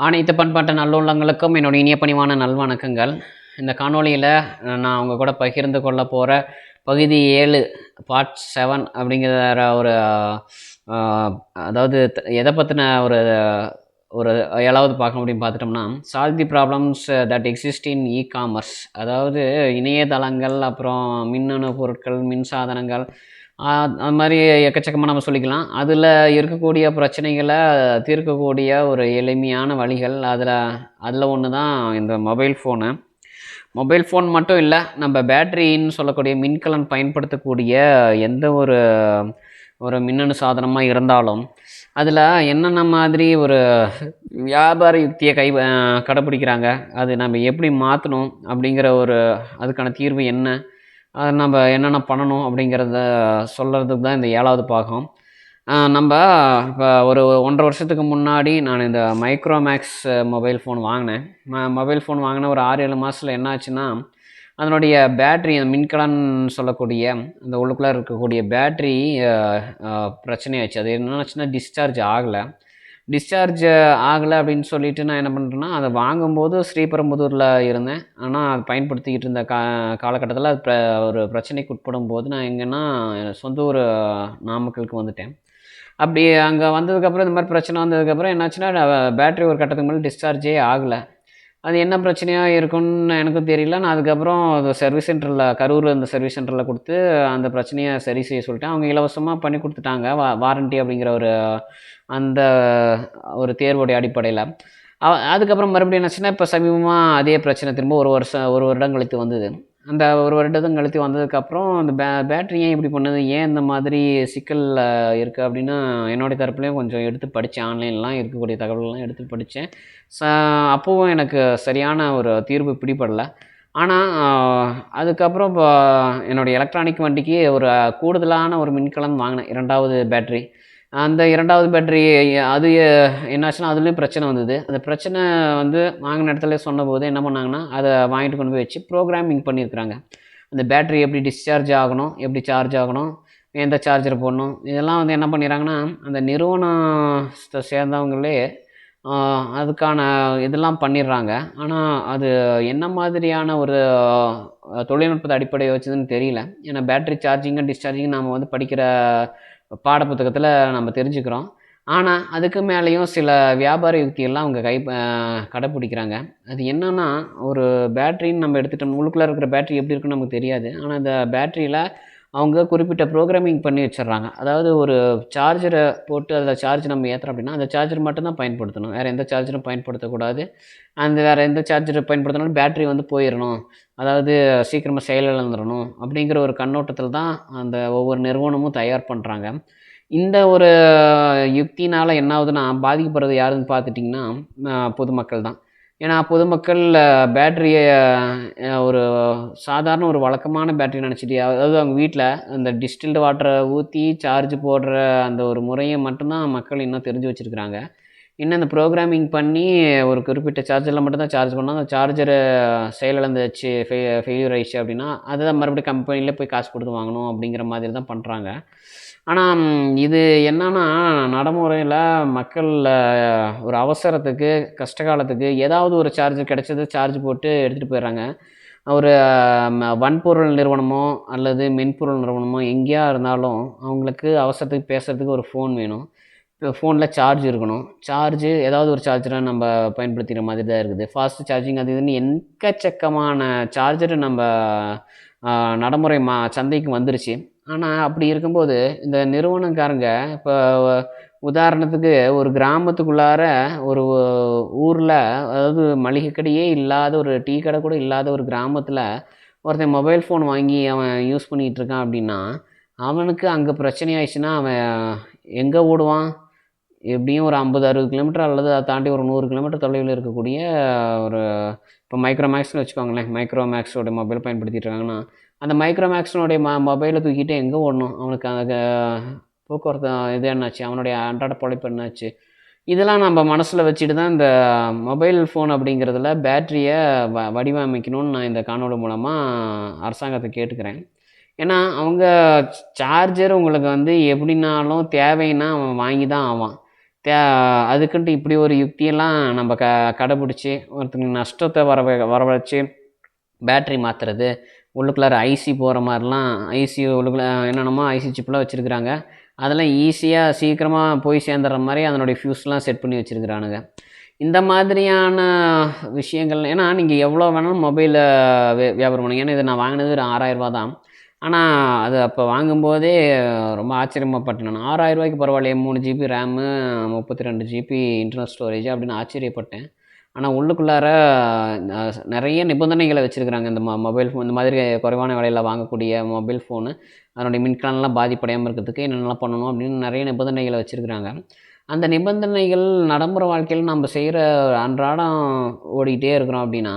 அனைத்து பண்பாட்டு நல்லுள்ளங்களுக்கும் என்னுடைய இனிய பணிவான நல்வணக்கங்கள். இந்த காணொளியில் நான் அவங்க கூட பகிர்ந்து கொள்ள போகிற பகுதி ஏழு பார்ட் செவன் அப்படிங்கிற ஒரு அதாவது எதை பற்றின ஒரு ஒரு ஏழாவது பார்க்க முடியும் பார்த்துட்டோம்னா solve the problems that exist in e commerce அதாவது இணையதளங்கள் அப்புறம் மின்னணு பொருட்கள் மின் சாதனங்கள் அது மாதிரி எக்கச்சக்கமாக நம்ம சொல்லிக்கலாம். அதில் இருக்கக்கூடிய பிரச்சனைகளை தீர்க்கக்கூடிய ஒரு எளிமையான வழிகள் அதில் அதில் ஒன்று தான் இந்த மொபைல் ஃபோனு. மொபைல் ஃபோன் மட்டும் இல்லை நம்ம பேட்டரின்னு சொல்லக்கூடிய மின்கலன் பயன்படுத்தக்கூடிய எந்த ஒரு ஒரு மின்னணு சாதனமாக இருந்தாலும் அதில் என்னென்ன மாதிரி ஒரு வியாபார யுக்தியை கை கடைப்பிடிக்கிறாங்க அது நம்ம எப்படி மாற்றணும் அப்படிங்கிற ஒரு அதுக்கான தீர்வு என்ன? அதை நம்ம என்னென்ன பண்ணணும் அப்படிங்கிறத சொல்கிறதுக்கு தான் இந்த ஏழாவது பாகம். நம்ம இப்போ ஒரு ஒன்றரை வருஷத்துக்கு முன்னாடி நான் இந்த மைக்ரோமேக்ஸ் மொபைல் ஃபோன் வாங்கினேன். மொபைல் ஃபோன் வாங்கின ஒரு ஆறு ஏழு மாதத்தில் என்ன ஆச்சுன்னா அதனுடைய பேட்ரி அந்த மின்கலன் சொல்லக்கூடிய அந்த உள்ளுக்குள்ளே இருக்கக்கூடிய பேட்ரி பிரச்சனையாச்சு அது என்னாச்சுன்னா டிஸ்சார்ஜ் ஆகலை. டிஸ்சார்ஜ் ஆகலை அப்படின்னு சொல்லிட்டு நான் என்ன பண்ணுறேன்னா அதை வாங்கும்போது ஸ்ரீபெரும்புதூரில் இருந்தேன். ஆனால் அது பயன்படுத்திக்கிட்டு இருந்த கா காலகட்டத்தில் அது ஒரு பிரச்சனைக்கு உட்படும் போது நான் எங்கன்னா சொந்த ஊர் நாமக்கலுக்கு வந்துட்டேன். அப்படி அங்கே வந்ததுக்கப்புறம் இந்த மாதிரி பிரச்சனை வந்ததுக்கப்புறம் என்னாச்சுன்னா பேட்டரி ஒரு கட்டத்துக்கு மேலே டிஸ்சார்ஜே ஆகலை. அது என்ன பிரச்சனையாக இருக்கும்னு எனக்கும் தெரியல. நான் அதுக்கப்புறம் அது சர்வீஸ் சென்டரில் கரூரில் இந்த சர்வீஸ் சென்டரில் கொடுத்து அந்த பிரச்சனையை சரி செய்ய சொல்லிட்டேன். அவங்க இலவசமாக பண்ணி கொடுத்துட்டாங்க. வா வாரண்டி அப்படிங்கிற ஒரு அந்த ஒரு தேர்வுடைய அடிப்படையில். அவ- அதுக்கப்புறம் மறுபடியும் என்னாச்சுன்னா இப்போ சமீபமாக அதே பிரச்சனை திரும்ப ஒரு வருஷம் ஒரு வருடம் கழித்து வந்தது. அந்த ஒரு வருடத்தும் கழித்து வந்ததுக்கப்புறம் அந்த பே பேட்ரி ஏன் இப்படி பண்ணுது? ஏன் இந்த மாதிரி சிக்கலில் இருக்குது அப்படின்னா என்னுடைய தரப்புலையும் கொஞ்சம் எடுத்து படித்தேன். ஆன்லைன்லாம் இருக்கக்கூடிய தகவல்கள்லாம் எடுத்து படித்தேன். ச அப்போவும் எனக்கு சரியான ஒரு தீர்வு பிடிபடலை. ஆனால் அதுக்கப்புறம் இப்போ என்னுடைய எலக்ட்ரானிக் வண்டிக்கு ஒரு கூடுதலான ஒரு மின்கலம் வாங்கினேன். இரண்டாவது பேட்ரி அந்த இரண்டாவது பேட்டரி அது என்னாச்சுன்னா அதுலேயும் பிரச்சனை வந்தது. அந்த பிரச்சனை வந்து வாங்கின இடத்துல சொன்னபோது என்ன பண்ணாங்கன்னா அதை வாங்கிட்டு கொண்டு போய் வச்சு ப்ரோக்ராமிங் பண்ணியிருக்கிறாங்க. அந்த பேட்டரி எப்படி டிஸ்சார்ஜ் ஆகணும் எப்படி சார்ஜ் ஆகணும் எந்த சார்ஜர் போடணும் இதெல்லாம் வந்து என்ன பண்ணிடுறாங்கன்னா அந்த நிறுவனத்தை சேர்ந்தவங்களே அதுக்கான இதெல்லாம் பண்ணிடுறாங்க. ஆனால் அது என்ன மாதிரியான ஒரு தொழில்நுட்பத்தை அடிப்படையை வச்சதுன்னு தெரியல. ஏன்னா பேட்டரி சார்ஜிங்கும் டிஸ்சார்ஜிங்கும் நாம் வந்து படிக்கிற பாடப்புத்தகத்தில் நம்ம தெரிஞ்சுக்கிறோம். ஆனால் அதுக்கு மேலேயும் சில வியாபார யுக்தியெல்லாம் அவங்க கை கடைப்பிடிக்கிறாங்க. அது என்னென்னா ஒரு பேட்டரின்னு நம்ம எடுத்துகிட்டோம் உள்ளுக்குள்ளே இருக்கிற பேட்டரி எப்படி இருக்குன்னு நமக்கு தெரியாது. ஆனால் அந்த பேட்டரியில் அவங்க குறிப்பிட்ட ப்ரோக்ராமிங் பண்ணி வச்சிடுறாங்க. அதாவது ஒரு சார்ஜரை போட்டு அதில் சார்ஜ் நம்ம ஏற்றுறோம் அப்படின்னா அந்த சார்ஜர் மட்டும்தான் பயன்படுத்தணும். வேறு எந்த சார்ஜரும் பயன்படுத்தக்கூடாது. அந்த வேறு எந்த சார்ஜர் பயன்படுத்தினாலும் பேட்டரி வந்து போயிடணும் அதாவது சீக்கிரமாக செயலிழந்துடணும் அப்படிங்கிற ஒரு கண்ணோட்டத்தில் தான் அந்த ஒவ்வொரு நிறுவனமும் தயார் பண்ணுறாங்க இந்த ஒரு யுக்தினால் என்ன ஆகுதுன்னா பாதிக்கப்படுறது யாருன்னு பார்த்துட்டிங்கன்னா பொதுமக்கள் தான் ஏன்னா பொதுமக்கள் பேட்டரியை ஒரு சாதாரண ஒரு வழக்கமான பேட்டரி நினச்சிட்டு அதாவது அவங்க வீட்டில் அந்த டிஸ்டில்டு வாட்டரை ஊற்றி சார்ஜ் போடுற அந்த ஒரு முறையை மட்டும்தான் மக்கள் இன்னும் தெரிஞ்சு வச்சுருக்கிறாங்க. இன்னும் அந்த ப்ரோக்ராமிங் பண்ணி ஒரு குறிப்பிட்ட சார்ஜரில் மட்டும்தான் சார்ஜ் பண்ணால் அந்த சார்ஜரை செயலிழந்துச்சு ஃபெ ஃபெயிலியர் ஆயிடுச்சு அப்படின்னா அதை தான் மறுபடியும் கம்பெனியில் போய் காசு கொடுத்து வாங்கணும் அப்படிங்கிற மாதிரி தான் பண்ணுறாங்க ஆனால் இது என்னன்னா நடைமுறையில் மக்கள் ஒரு அவசரத்துக்கு கஷ்ட காலத்துக்கு ஏதாவது ஒரு சார்ஜர் கிடைச்சது சார்ஜ் போட்டு எடுத்துகிட்டு போயிடுறாங்க. ஒரு வன்பொருள் நிறுவனமோ அல்லது மென்பொருள் நிறுவனமோ எங்கேயா இருந்தாலும் அவங்களுக்கு அவசரத்துக்கு பேசுகிறதுக்கு ஒரு ஃபோன் வேணும். இப்போ ஃபோனில் சார்ஜ் இருக்கணும். சார்ஜு ஏதாவது ஒரு சார்ஜரை நம்ம பயன்படுத்திக்கிற மாதிரி தான் இருக்குது. ஃபாஸ்ட் சார்ஜிங் அது இதுன்னு எக்கச்சக்கமான சார்ஜர் நம்ம நடைமுறை மா சந்தைக்கு வந்துருச்சு. ஆனால் அப்படி இருக்கும்போது இந்த நிறுவனக்காரங்க இப்போ உதாரணத்துக்கு ஒரு கிராமத்துக்குள்ளார ஒரு ஊரில் அதாவது மளிகை கடையே இல்லாத ஒரு டீ கடை கூட இல்லாத ஒரு கிராமத்தில் ஒருத்தன் மொபைல் ஃபோன் வாங்கி அவன் யூஸ் பண்ணிகிட்டு இருக்கான் அப்படின்னா அவனுக்கு அங்கே பிரச்சனை ஆயிடுச்சுன்னா அவன் எங்கே ஓடுவான்? எப்படியும் ஒரு ஐம்பது அறுபது கிலோமீட்டர் அல்லது அதை தாண்டி ஒரு நூறு கிலோமீட்டர் தொலைவில் இருக்கக்கூடிய ஒரு இப்போ மைக்ரோமேக்ஸ்னு வச்சுக்கோங்களேன் மைக்ரோமேக்ஸோட மொபைல் பயன்படுத்திட்டு இருக்காங்கன்னா அந்த மைக்ரோமேக்ஸனுடைய ம மொபைலை தூக்கிட்டு எங்கே ஓடணும்? அவனுக்கு அந்த போக்குவரத்து இது என்னாச்சு? அவனுடைய அன்றாட பொழைப்பு என்னாச்சு? இதெல்லாம் நம்ம மனசில் வச்சுட்டு தான் இந்த மொபைல் ஃபோன் அப்படிங்கிறதுல பேட்டரியை வ வடிவமைக்கணும்னு நான் இந்த காணொலி மூலமாக அரசாங்கத்தை கேட்டுக்கிறேன். ஏன்னா அவங்க சார்ஜர் உங்களுக்கு வந்து எப்படினாலும் தேவைன்னா அவன் வாங்கி தான் ஆவான். தே அதுக்குன்ட்டு இப்படி ஒரு யுக்தியெல்லாம் நம்ம க கடைப்பிடிச்சி ஒருத்தங்க நஷ்டத்தை வர வரவழைச்சி பேட்ரி மாற்றுறது உள்ளுக்குள்ளார ஐசி போகிற மாதிரிலாம் ஐசி உள்ளுக்குள்ள என்னென்னமோ ஐசி சிப்லாம் வச்சுருக்குறாங்க. அதெல்லாம் ஈஸியாக சீக்கிரமாக போய் சேர்ந்துடுற மாதிரி அதனுடைய ஃபியூஸ்லாம் செட் பண்ணி வச்சுருக்குறானுங்க. இந்த மாதிரியான விஷயங்கள் ஏன்னா நீங்கள் எவ்வளோ வேணாலும் மொபைலில் வே வியாபாரம் பண்ணுங்க. ஏன்னா இதை நான் வாங்கினது ஒரு ஆறாயிரரூபா தான். ஆனால் அது அப்போ வாங்கும்போதே ரொம்ப ஆச்சரியமாகப்பட்டேன் நான். ஆறாயிரரூபாய்க்கு பரவாயில்லையே மூணு ஜிபி ரேமு முப்பத்தி ரெண்டு ஜிபி இன்டர்னல் ஸ்டோரேஜ் அப்படின்னு ஆச்சரியப்பட்டேன். ஆனால் உள்ளுக்குள்ளார நிறைய நிபந்தனைகளை வச்சுருக்குறாங்க. இந்த மொ மொபைல் ஃபோன் இந்த மாதிரி குறைவான விலையில் வாங்கக்கூடிய மொபைல் ஃபோனு அதனுடைய மின்கலன்லாம் பாதிப்படையாமல் இருக்கிறதுக்கு என்னென்னலாம் பண்ணணும் அப்படின்னு நிறைய நிபந்தனைகளை வச்சுருக்குறாங்க. அந்த நிபந்தனைகள் நடைமுறை வாழ்க்கையில் நம்ம செய்கிற அன்றாடம் ஓடிக்கிட்டே இருக்கிறோம் அப்படின்னா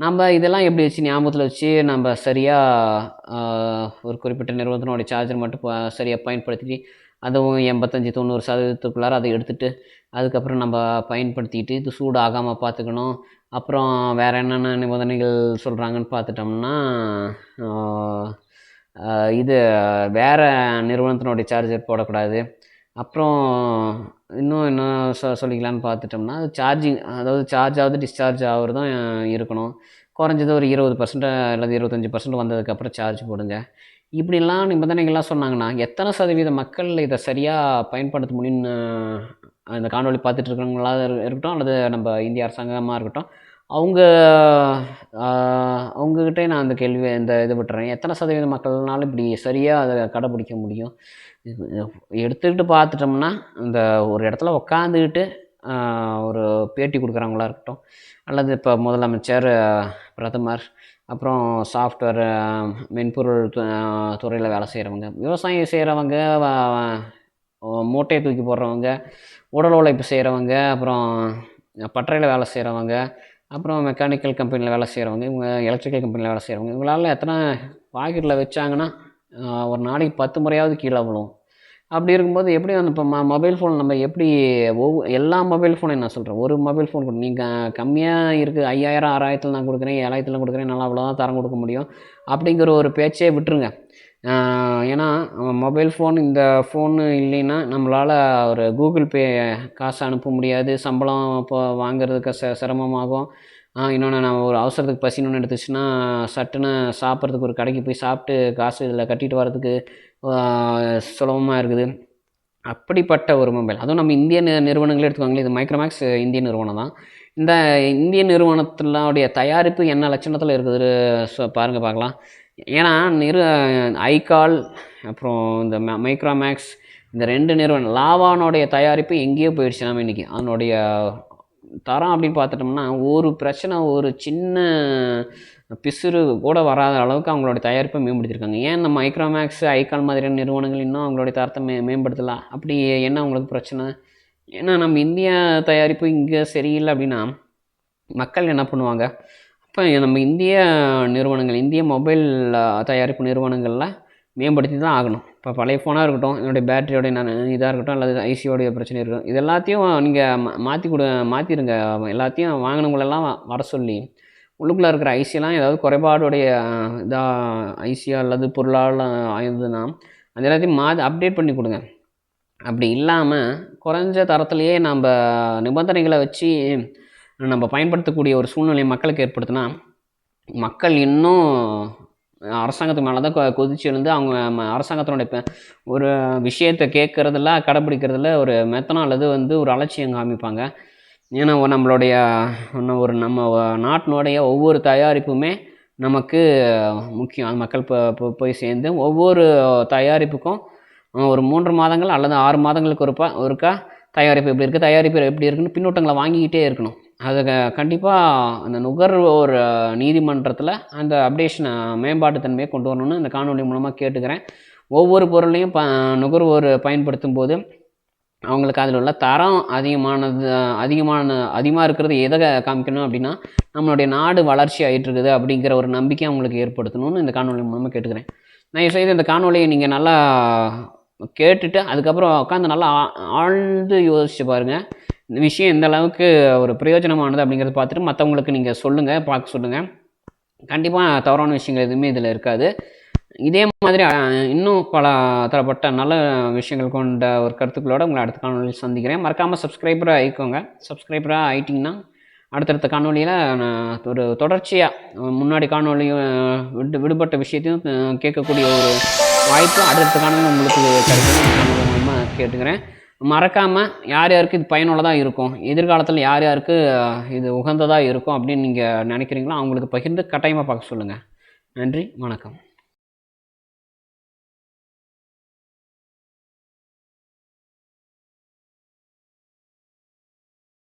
நம்ம இதெல்லாம் எப்படி வச்சு ஞாபகத்தில் வச்சு நம்ம சரியாக ஒரு குறிப்பிட்ட நிறுவனத்தினுடைய சார்ஜர் மட்டும் சரியாக பயன்படுத்தி அதுவும் எண்பத்தஞ்சி தொண்ணூறு சதவீதத்துக்குள்ளார அதை எடுத்துகிட்டு அதுக்கப்புறம் நம்ம பயன்படுத்திட்டு இது சூடு ஆகாமல் பார்த்துக்கணும். அப்புறம் வேறு என்னென்ன நிபந்தனைகள் சொல்கிறாங்கன்னு பார்த்துட்டோம்னா இது வேறு நிறுவனத்தினுடைய சார்ஜர் போடக்கூடாது. அப்புறம் இன்னும் என்ன சொ சொல்லிக்கலான்னு பார்த்துட்டோம்னா சார்ஜிங் அதாவது சார்ஜ் ஆகுது டிஸ்சார்ஜ் ஆகுறதும் இருக்கணும். குறைஞ்சது ஒரு இருபது பர்சன்ட் அல்லது இருபத்தஞ்சி பர்சன்ட் வந்ததுக்கப்புறம் சார்ஜ் போடுங்க. இப்படிலாம் நிபந்தனைகள்லாம் சொன்னாங்கன்னா எத்தனை சதவீத மக்கள் இதை சரியாக பயன்படுத்த முடியும்னு அந்த காணொலி காணொளி பார்த்துட்டு இருக்கிறவங்களா இருக்கட்டும் அல்லது நம்ம இந்திய அரசாங்கமாக இருக்கட்டும் அவங்க ஆஹ், அவங்ககிட்டே நான் அந்த கேள்வி இந்த இது விட்டுறேன். எத்தனை சதவீத மக்கள்னாலும் இப்படி சரியாக அதை கடைப்பிடிக்க முடியும்? எடுத்துக்கிட்டு பார்த்துட்டோம்னா இந்த ஒரு இடத்துல உக்காந்துக்கிட்டு ஒரு பேட்டி கொடுக்குறவங்களா இருக்கட்டும் அல்லது இப்போ முதலமைச்சர் பிரதமர் அப்புறம் சாஃப்ட்வேர் மென்பொருள் துறையில் வேலை செய்கிறவங்க விவசாயம் செய்கிறவங்க மூட்டையை தூக்கி போடுறவங்க உடல் உழைப்பு செய்கிறவங்க அப்புறம் பட்டறையில் வேலை செய்கிறவங்க அப்புறம் மெக்கானிக்கல் கம்பெனியில் வேலை செய்கிறவங்க இவங்க எலக்ட்ரிக்கல் கம்பெனியில் வேலை செய்கிறவங்க இவங்களால எத்தனை பாக்கெட்டில் வச்சாங்கன்னா ஒரு நாளைக்கு பத்து முறையாவது கீழே விழும். அப்படி இருக்கும்போது எப்படி வந்து இப்போ ம மொபைல் ஃபோன் நம்ம எப்படி ஒவ்வொரு எல்லா மொபைல் ஃபோனையும் நான் சொல்கிறேன் ஒரு மொபைல் ஃபோன் கொடு நீங்கள் கம்மியாக இருக்குது ஐயாயிரம் ஆறாயிரத்தில் நான் கொடுக்குறேன் ஏழாயிரத்தில் கொடுக்குறேன் நல்லா அவ்வளோதான் தரம் கொடுக்க முடியும். அப்படிங்கிற ஒரு பேச்சே விட்டுருங்க. ஏன்னா மொபைல் ஃபோன் இந்த ஃபோனு இல்லைன்னா நம்மளால் ஒரு கூகுள் பே காசு அனுப்ப முடியாது. சம்பளம் இப்போ வாங்குறதுக்கு ச சிரமமாகும். இன்னொன்று நம்ம ஒரு அவசரத்துக்கு பசின்னு எடுத்துச்சுன்னா சட்டுன்னு சாப்பிட்றதுக்கு ஒரு கடைக்கு போய் சாப்பிட்டு காசு இதில் கட்டிட்டு வரதுக்கு சுலபமாக இருக்குது. அப்படிப்பட்ட ஒரு மொபைல் அதுவும் நம்ம இந்திய நிறுவனங்களே எடுத்துக்கோங்களேன். இது மைக்ரோமேக்ஸ் இந்திய நிறுவனம் தான். இந்த இந்திய நிறுவனத்தினுடைய தயாரிப்பு என்ன லட்சணத்தில் இருக்குது? பாருங்கள் பார்க்கலாம். ஏன்னா நிறு ஐகால் அப்புறம் இந்த ம மைக்ரோமேக்ஸ் இந்த ரெண்டு நிறுவனம் லாவானுடைய தயாரிப்பு எங்கேயோ போயிடுச்சு நம்ம இன்றைக்கி அதனுடைய தரம் அப்படின்னு பார்த்துட்டோம்னா ஒரு பிரச்சனை ஒரு சின்ன பிசுறு கூட வராத அளவுக்கு அவங்களோட தயாரிப்பை மேம்படுத்தியிருக்காங்க. ஏன் இந்த மைக்ரோமேக்ஸ் ஐகால் மாதிரியான நிறுவனங்கள் இன்னும் அவங்களுடைய தரத்தை மே மேம்படுத்தலாம் அப்படி என்ன அவங்களுக்கு பிரச்சனை? ஏன்னா நம்ம இந்தியா தயாரிப்பு இங்கே சரியில்லை அப்படின்னா மக்கள் என்ன பண்ணுவாங்க? அப்போ நம்ம இந்திய நிறுவனங்கள் இந்திய மொபைல் தயாரிப்பு நிறுவனங்களில் மேம்படுத்தி தான் ஆகணும். இப்போ பழைய ஃபோனாக இருக்கட்டும் என்னுடைய பேட்டரியோடைய நான் இதாக இருக்கட்டும் அல்லது ஐசியோடைய பிரச்சனை இருக்கட்டும் இது எல்லாத்தையும் நீங்கள் மாற்றி கொடு மாற்றிடுங்க எல்லாத்தையும் வாங்கினவங்களெல்லாம் வர சொல்லி உள்ளுக்குள்ளே இருக்கிற ஐசியெல்லாம் ஏதாவது குறைபாடுடைய இதாக ஐசியா அல்லது பொருளால் ஆயிருந்ததுன்னா அது எல்லாத்தையும் மா அப்டேட் பண்ணி கொடுங்க. அப்படி இல்லாமல் குறைஞ்ச தரத்துலேயே நம்ம நிபந்தனைகளை வச்சு நம்ம பயன்படுத்தக்கூடிய ஒரு சூழ்நிலையை மக்களுக்கு ஏற்படுத்தினா மக்கள் இன்னும் அரசாங்கத்துக்கு மேலே தான் கொதிச்சு எழுந்து அவங்க ம- அரசாங்கத்தினுடைய ஒரு விஷயத்தை கேட்குறதுல கடைப்பிடிக்கிறதுல ஒரு மெத்தனம் அல்லது வந்து ஒரு அலட்சியம் காமிப்பாங்க. ஏன்னா நம்மளுடைய இன்னும் ஒரு நம்ம நாட்டினுடைய ஒவ்வொரு தயாரிப்புமே நமக்கு முக்கியம். அது மக்கள் போ போய் சேர்ந்து ஒவ்வொரு தயாரிப்புக்கும் ஒரு மூன்று மாதங்கள் அல்லது ஆறு மாதங்களுக்கு ஒருப்பா ஒருக்கா தயாரிப்பு எப்படி இருக்குது தயாரிப்பு எப்படி இருக்குன்னு பின்னூட்டங்களை வாங்கிக்கிட்டே இருக்கணும். அது கண்டிப்பாக அந்த நுகர்வோர் நீதிமன்றத்தில் அந்த அப்டேஷனை மேம்பாட்டு தன்மையை கொண்டு வரணும்னு இந்த காணொலி மூலமாக கேட்டுக்கிறேன். ஒவ்வொரு பொருளையும் ப நுகர்வோர் பயன்படுத்தும் போது அவங்களுக்கு அதில் உள்ள தரம் அதிகமானது அதிகமான அதிகமாக இருக்கிறது எதை காமிக்கணும் அப்படின்னா நம்மளுடைய நாடு வளர்ச்சி ஆகிட்டு இருக்குது அப்படிங்கிற ஒரு நம்பிக்கை அவங்களுக்கு ஏற்படுத்தணும்னு இந்த காணொலி மூலமாக கேட்டுக்கிறேன். நான் செய்து இந்த காணொலியை நீங்கள் நல்லா கேட்டுட்டு அதுக்கப்புறம் உட்காந்து நல்லா ஆ- ஆழ்ந்து யோசிச்சு பாருங்கள் இந்த விஷயம் எந்த அளவுக்கு ஒரு பிரயோஜனமானது அப்படிங்கிறத பார்த்துட்டு மற்றவங்களுக்கு நீங்கள் சொல்லுங்கள் பார்க்க சொல்லுங்கள் கண்டிப்பாக தவறான விஷயங்கள் எதுவுமே இதில் இருக்காது. இதே மாதிரி இன்னும் பல தரப்பட்ட நல்ல விஷயங்கள் கொண்ட ஒரு கருத்துக்களோடு உங்களை அடுத்த காணொலியில் சந்திக்கிறேன். மறக்காமல் சப்ஸ்கிரைபராக ஆயிக்கோங்க. சப்ஸ்கிரைபராக ஆயிட்டிங்கன்னா அடுத்தடுத்த காணொலியில் நான் ஒரு தொடர்ச்சியாக முன்னாடி காணொலியும் விடு விடுபட்ட விஷயத்தையும் கேட்கக்கூடிய ஒரு வாய்ப்பு அடுத்தடுத்த காணொலி உங்களுக்கு கிடைக்கும் மூலமாக கேட்டுக்கிறேன். மறக்காமல் யார் யாருக்கு இது பயனுள்ளதாக இருக்கும்? எதிர்காலத்தில் யார் யாருக்கு இது உகந்ததாக இருக்கும் அப்படின்னு நீங்கள் நினைக்கிறீங்களோ அவங்களுக்கு பகிர்ந்து கட்டாயமாக பார்க்க சொல்லுங்கள் நன்றி வணக்கம்.